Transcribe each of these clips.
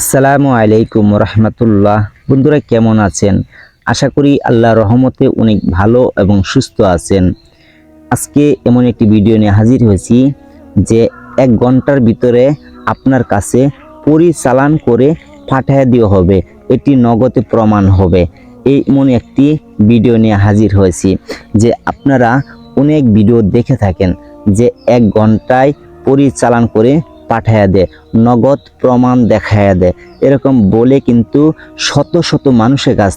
আসসালামু আলাইকুম রহমতুল্লাহ বন্ধুরা কেমন আছেন? আশা করি আল্লাহ রহমতে অনেক ভালো এবং সুস্থ আছেন। আজকে এমন একটি ভিডিও নিয়ে হাজির হয়েছি যে এক ঘণ্টার ভিতরে আপনার কাছে পরিচালান করে পাঠিয়ে দেওয়া হবে। এটি নগদে প্রমাণ হবে। এই এমন একটি ভিডিও নিয়ে হাজির হয়েছি যে আপনারা অনেক ভিডিও দেখে থাকেন যে এক ঘন্টায় পরিচালান করে পাঠাইয়া দে, নগদ প্রমাণ দেখাইয়া দেয় এরকম বলে কিন্তু শত শত মানুষের কাছ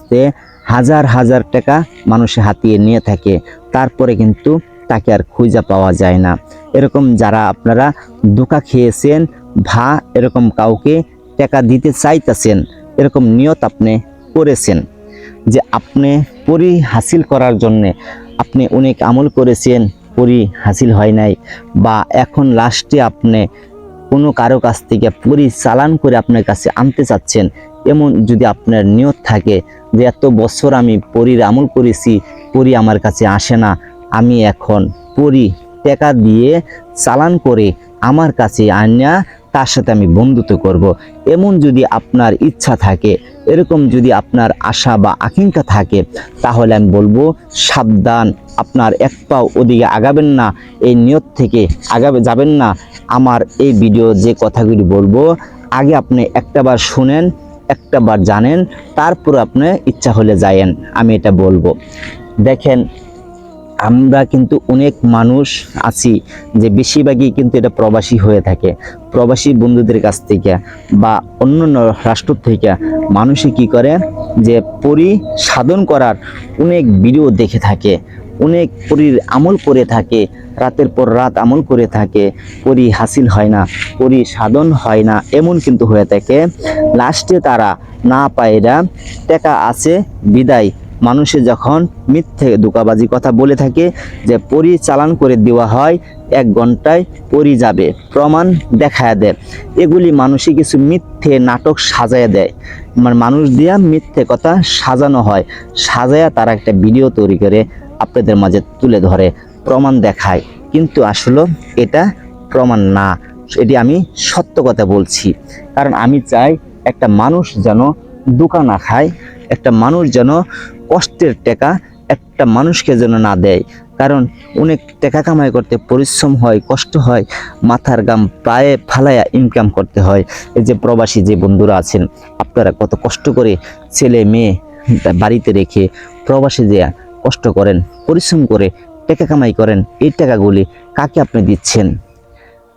হাজার হাজার টাকা মানুষে হাতিয়ে নিয়ে থাকে। তারপরে কিন্তু তাকে আর খুঁজে পাওয়া যায় না। এরকম যারা আপনারা ধোকা খেয়েছেন, ভা এরকম কাউকে টাকা দিতে চাইতেছেন, এরকম নিয়ত আপনি করেছেন যে আপনি পরি হাসিল করার জন্যে আপনি অনেক আমল করেছেন, পরি হাসিল হয় নাই বা এখন লাস্টে আপনি কোনো কারও কাছ থেকে পরি চালান করে আপনার কাছে আনতে চাচ্ছেন, এমন যদি আপনার নিয়ত থাকে যে এত বছর আমি পরির আমল করেছি, পরি আমার কাছে আসে না, আমি এখন পরি টাকা দিয়ে চালান করে আমার কাছে আনিয়া তার সাথে আমি বন্ধুত্ব করব। এমন যদি আপনার ইচ্ছা থাকে, এরকম যদি আপনার আশা বা আকাঙ্ক্ষা থাকে, তাহলে আমি বলব সাবধান আপনার এক পাও ওদিকে আগাবেন না, এই নিয়ত থেকে আগাবে যাবেন না। আমার এই ভিডিও যে কথাগুলি বলব, আগে আপনি একটাবার শুনেন একটাবার জানেন, তারপর আপনি ইচ্ছা হলে যায়েন, আমি এটা বলব। দেখেন, আমরা কিন্তু অনেক মানুষ আছি যে বেশিরভাগই কিন্তু এটা প্রবাসী হয়ে থাকে। প্রবাসী বন্ধুদের কাছ থেকে বা অন্য অন্য রাষ্ট্র থেকে মানুষে কি করে? যে পরি সাধন করার অনেক ভিডিও দেখে থাকে। অনেক পরির আমল করে থাকে, রাতের পর রাত আমল করে থাকে, পরি হাসিল হয় না, পরি সাধন হয় না, এমন কিন্তু হয়ে থাকে। লাস্টে তারা না পায়রা, টাকা আছে, বিদায়। মানুষে যখন মিথ্যে দোকাবাজি কথা বলে থাকে যে পরি চালান করে দেওয়া হয়, এক ঘন্টায় পরি যাবে, প্রমাণ দেখায় দেয়। এগুলি মানুষে কিছু মিথ্যে নাটক সাজায় দেয়। মানে মানুষ দিয়া মিথ্যে কথা সাজানো হয়। সাজায়া তারা একটা ভিডিও তৈরি করে। আপনাদের মাঝে তুলে ধরে, প্রমাণ দেখায়। কিন্তু আসলে এটা প্রমাণ না। এটি আমি সত্য কথা বলছি। কারণ আমি চাই একটা মানুষ যেন দোকা না খায়, একটা মানুষ যেন কষ্টের টাকা একটা মানুষকে যেন না দেয়। কারণ অনেক টাকা কামাই করতে পরিশ্রম হয়, কষ্ট হয়, মাথার গাম পায়ে ফালায়া ইনকাম করতে হয়। এই যে প্রবাসী যে বন্ধুরা আছেন, আপনারা কত কষ্ট করে ছেলে, মেয়ে বাড়িতে রেখে প্রবাসী যে কষ্ট করেন, পরিশ্রম করে টাকা কামাই করেন, এই টাকাগুলি কাকে আপনি দিচ্ছেন?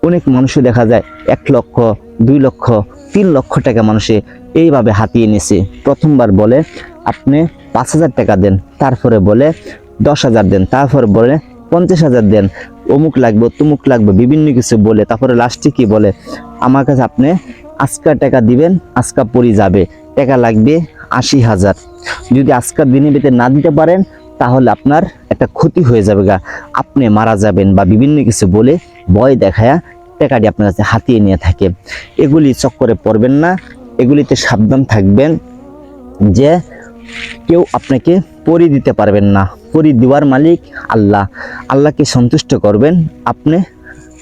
অনেক মানুষে দেখা যায় এক লক্ষ, দুই লক্ষ, তিন লক্ষ টাকা মানুষে এইভাবে হাতিয়ে নিছে। প্রথমবার বলে, আপনি পাঁচ হাজার টাকা দেন। তারপরে বলে, দশ হাজার দেন। তারপরে বলে, পঞ্চাশ হাজার দেন। অমুক লাগবে, তুমুক লাগবে, বিভিন্ন কিছু বলে। তারপরে লাস্টে কি বলে, আমার কাছে আপনি আজকার টাকা দিবেন, আজকা পরি যাবে। টাকা লাগবে আশি হাজার। যদি আজকার দিনে ভিতরে না দিতে পারেন তাহলে আপনার একটা ক্ষতি হয়ে যাবে গা। আপনি মারা যাবেন বা বিভিন্ন কিছু বলে ভয় দেখায়া টাকাটি আপনার কাছে হাতিয়ে নিয়ে থাকে। এগুলি চক্করে পড়বেন না, এগুলিতে সাবধান থাকবেন যে কেউ আপনাকে পরি দিতে পারবেন না। পরি দেওয়ার মালিক আল্লাহ। আল্লাহকে সন্তুষ্ট করবেন, আপনি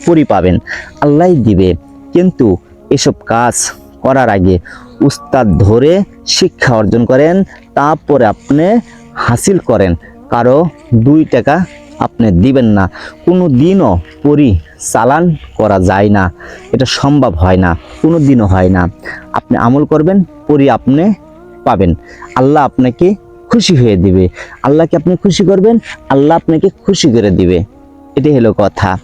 পরি পাবেন। আল্লাহই দিবে। কিন্তু এসব কাজ করার আগে উস্তাদ ধরে শিক্ষা অর্জন করেন, তারপরে আপনি হাসিল করেন। কারও দুই টাকা আপনি দিবেন না। কোনো দিনও পরি চালান করা যায় না। এটা সম্ভব হয় না। কোনো দিনও হয় না। আপনি আমল করবেন, পরি আপনি পাবেন। আল্লাহ আপনাকে খুশি হয়ে দিবে। আল্লাহকে আপনি খুশি করবেন? আল্লাহ আপনাকে খুশি করে দিবে। এটাই হলো কথা।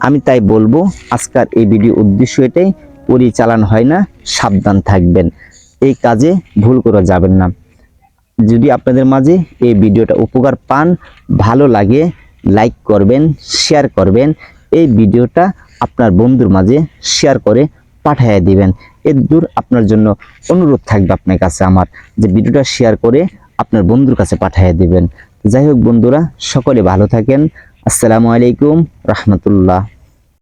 আমি তাই বলব, আজকের এই ভিডিও উদ্দেশ্য এটাই পরিচালন হয় না, সাবধান থাকবেন। এই কাজে ভুল করা যাবেন না। যদি আপনাদের মাঝে এই ভিডিওটা উপকার পান, ভালো লাগে লাইক করবেন শেয়ার করবেন, এই ভিডিওটা আপনার বন্ধুর মাঝে শেয়ার করে পাঠিয়ে দিবেন। এর দূর আপনার জন্য অনুরোধ থাকবে আপনার কাছে আমার যে ভিডিওটা শেয়ার করে আপনার বন্ধুর কাছে পাঠিয়ে দিবেন। যাই হোক বন্ধুরা, সকলে ভালো থাকেন। আসসালামু আলাইকুম, রহমতুল্লাহ।